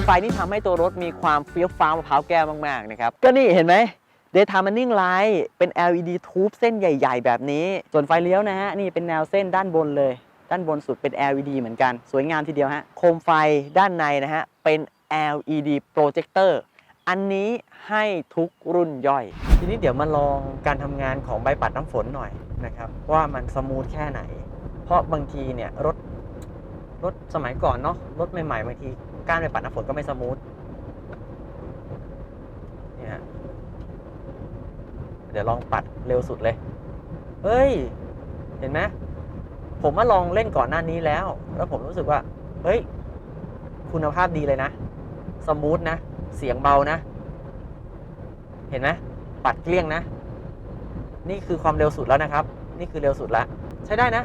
มไฟนี่ทำให้ตัวรถมีความเฟี้ยวฟ้าวมะพร้าวแก้วมากๆนะครับ ก็นี่เห็นไหม Daytime Running Light เป็น LED Tube เส้นใหญ่ ๆ แบบนี้ ส่วนไฟเลี้ยวนะฮะ นี่เป็นแนวเส้นด้านบนเลย ด้านบนสุดเป็น LED เหมือนกัน สวยงามทีเดียวฮะ โคมไฟด้านในนะฮะ เป็น LED Projector อันนี้ให้ทุกรุ่นย่อย ทีนี้เดี๋ยวมาลองการทำงานของใบปัดน้ำฝนหน่อยนะครับ ว่ามันสมูทแค่ไหน เพราะบางทีเนี่ยรถรถสมัยก่อนเนาะรถใหม่ๆบางที การใบปัดน้ำฝนก็ไม่สมูทเนี่ยฮะเดี๋ยวลองปัดเร็วสุดเลย เฮ้ย เห็นไหมผมมาลองเล่นก่อนหน้านี้แล้ว แล้วผมรู้สึกว่า เฮ้ย คุณภาพดีเลยนะ สมูทนะ เสียงเบานะ เห็นไหมปัดเกลี้ยงนะ นี่คือความเร็วสุดแล้วนะครับ นี่คือเร็วสุดแล้ว ใช้ได้นะ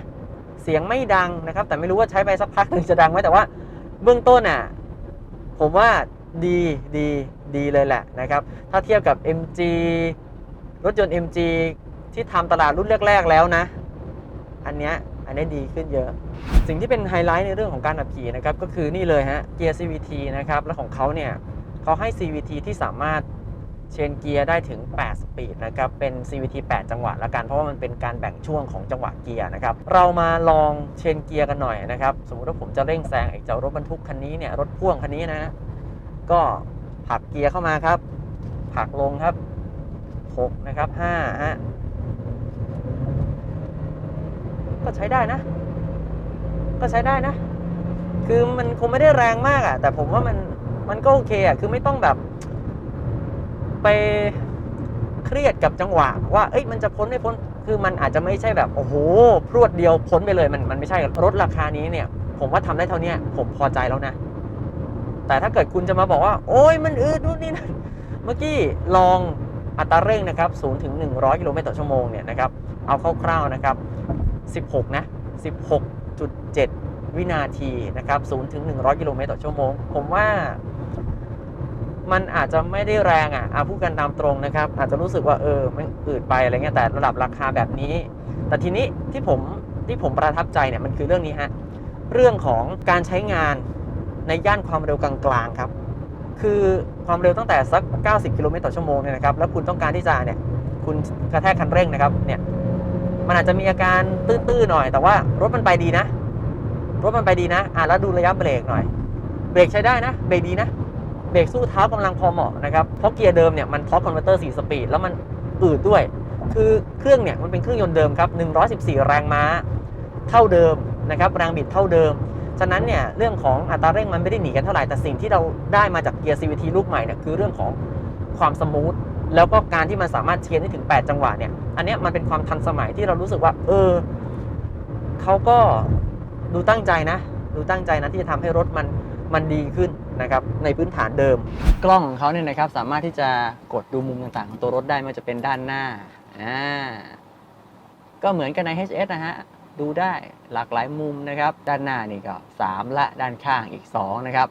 เสียงไม่ดังนะครับ แต่ไม่รู้ว่าใช้ไปสักพักหนึ่งจะดังไหมแต่ว่า เบื้องต้นอะ ผมว่าดีดีดีเลยแหละนะครับ ถ้าเทียบกับ MG รถยนต์ MG ที่ทำตลาดรุ่นแรก ๆ แล้วนะ อันเนี้ยอันนี้ดีขึ้นเยอะ สิ่งที่เป็นไฮไลท์ในเรื่องของการขับขี่นะครับ ก็คือนี่เลยฮะเกียร์ CVT นะครับ แล้วของเขาเนี่ยเขาให้ CVT ที่สามารถ เชนเกียร์ได้ถึง 8 สปีดนะครับ เป็น CVT 8 จังหวะละกัน เพราะว่ามันเป็นการแบ่งช่วงของจังหวะเกียร์นะครับ เรามาลองเชนเกียร์กันหน่อยนะครับ สมมุติว่าผมจะเร่งแซงไอ้เจ้ารถบรรทุกคันนี้เนี่ย รถพ่วงคันนี้นะ ก็ผักเกียร์เข้ามาครับ ผักลงครับ 6 นะครับ 5 ฮะ ก็ใช้ได้นะ ก็ใช้ได้นะ คือมันคงไม่ได้แรงมากอะแต่ผมว่ามัน มันก็โอเคอะคือไม่ต้องแบบ ไปเครียดกับจังหวะว่าเอ้ยมันจะพ้นไม่พ้นคือมันอาจจะไม่ใช่แบบ โอ้โหพรวดเดียวพ้นไปเลยมันมันไม่ใช่รถราคานี้เนี่ย ผมว่าทำได้เท่านี้ผมพอใจแล้วนะ แต่ถ้าเกิดคุณจะมาบอกว่า โอ้ยมันอืดนู่นนี่นั่นเมื่อกี้ลองอัตราเร่งนะครับ0ถึง 100 กิโลเมตรต่อชั่วโมงเนี่ยนะครับเอาคร่าวๆนะครับ 16 นะ 16.7 วินาทีนะครับ0ถึง 100 กิโลเมตรต่อชั่วโมง ผมว่า มันอาจจะไม่ได้แรงอะอาพูดกันตามตรงนะครับ อาจจะรู้สึกว่าเออมันอืดไปอะไรเงี้ยแต่ระดับราคาแบบนี้ แต่ทีนี้ที่ผมที่ผมประทับใจเนี่ยมันคือเรื่องนี้ฮะเรื่องของการใช้งานในย่านความเร็วกลางๆครับคือความเร็วตั้งแต่สัก 90 กิโลเมตรต่อชั่วโมงเนี่ยนะครับ แล้วคุณต้องการที่จะเนี่ย คุณกระแทกคันเร่งนะครับ เนี่ย มันอาจจะมีอาการตื้อๆหน่อย แต่ว่ารถมันไปดีนะ รถมันไปดีนะ อะแล้วดูระยะเบรกหน่อย เบรกใช้ได้นะ เบรกดีนะ เบรกสู้เท้ากำลังพอเหมาะนะครับ เพราะเกียร์เดิมเนี่ยมันท็อปคอนเวอร์เตอร์4สปีดแล้วมันอืดด้วย คือเครื่องเนี่ยมันเป็นเครื่องยนต์เดิมครับ 114 แรงม้าเท่าเดิมนะครับแรงบิดเท่าเดิม ฉะนั้นเนี่ยเรื่องของอัตราเร่งมันไม่ได้หนีกันเท่าไหร่ แต่สิ่งที่เราได้มาจากเกียร์ CVT ลูกใหม่เนี่ยคือเรื่องของความสมูทแล้วก็การที่มันสามารถเชียร์ได้ถึง 8 จังหวะเนี่ย อันเนี้ยมันเป็นความทันสมัยที่เรารู้สึกว่า เออเขาก็ดูตั้งใจนะ ดูตั้งใจนะที่จะทำให้รถมันมันดีขึ้น นะครับในพื้นฐานเดิม กล้องของเขาเนี่ยนะครับสามารถที่จะกดดูมุมต่างๆ ของตัวรถได้ไม่ว่าจะเป็นด้านหน้าอ่าก็เหมือนกันใน HS นะฮะดูได้หลากหลายมุมนะครับ ด้านหน้านี่ก็3และด้านข้างอีก 2 นะครับ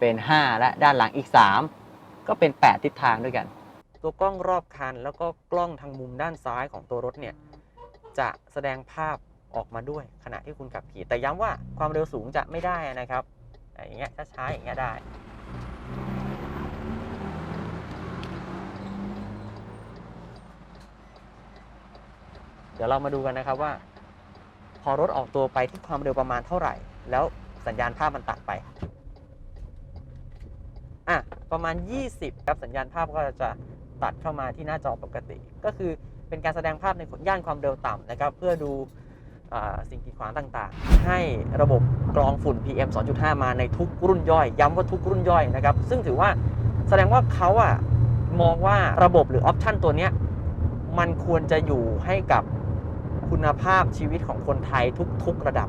เป็น 5 และด้านหลังอีก 3 ก็เป็น 8 ทิศทางด้วยกัน ตัวกล้องรอบคัน แล้วก็กล้องทางมุมด้านซ้ายของตัวรถเนี่ยจะแสดงภาพออกมาด้วยขณะที่คุณขับขี่แต่ย้ำว่าความเร็วสูงจะไม่ได้นะครับแต่ อย่างเงี้ยช้าๆอย่างเงี้ยได้เดี๋ยวเรามาดูกันนะครับว่า พอรถออกตัวไปที่ความเร็วประมาณเท่าไหร่ แล้วสัญญาณภาพมันตัดไปอะประมาณ 20 ครับสัญญาณภาพก็จะตัดเข้ามาที่หน้าจอปกติ ก็คือเป็นการแสดงภาพในย่านความเร็วต่ำนะครับ เพื่อดู สิ่งกีดขวางต่างๆ ให้ระบบกรองฝุ่น PM 2.5 มาในทุกรุ่นย่อย ย้ำว่าทุกรุ่นย่อยนะครับ ซึ่งถือว่าแสดงว่าเขาอะมองว่าระบบหรือออปชันตัวเนี้ยมันควรจะอยู่ให้กับคุณภาพชีวิตของคนไทยทุก ๆ ระดับ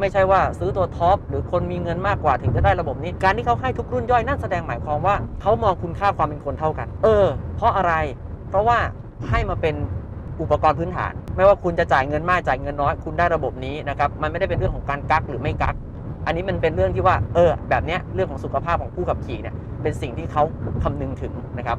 ไม่ใช่ว่าซื้อตัวท็อปหรือคนมีเงินมากกว่าถึงจะได้ระบบนี้ การที่เขาให้ทุกรุ่นย่อยนั่นแสดงหมายความว่าเขามองคุณค่าความเป็นคนเท่ากัน เออ เพราะอะไร เพราะว่าให้มาเป็น อุปกรณ์พื้นฐาน ไม่ว่าคุณจะจ่ายเงินมากจ่ายเงินน้อย คุณได้ระบบนี้นะครับ มันไม่ได้เป็นเรื่องของการกักหรือไม่กัก อันนี้มันเป็นเรื่องที่ว่า เออ แบบเนี้ยเรื่องของสุขภาพของผู้ขับขี่เนี่ย เป็นสิ่งที่เขาคำนึงถึงนะครับ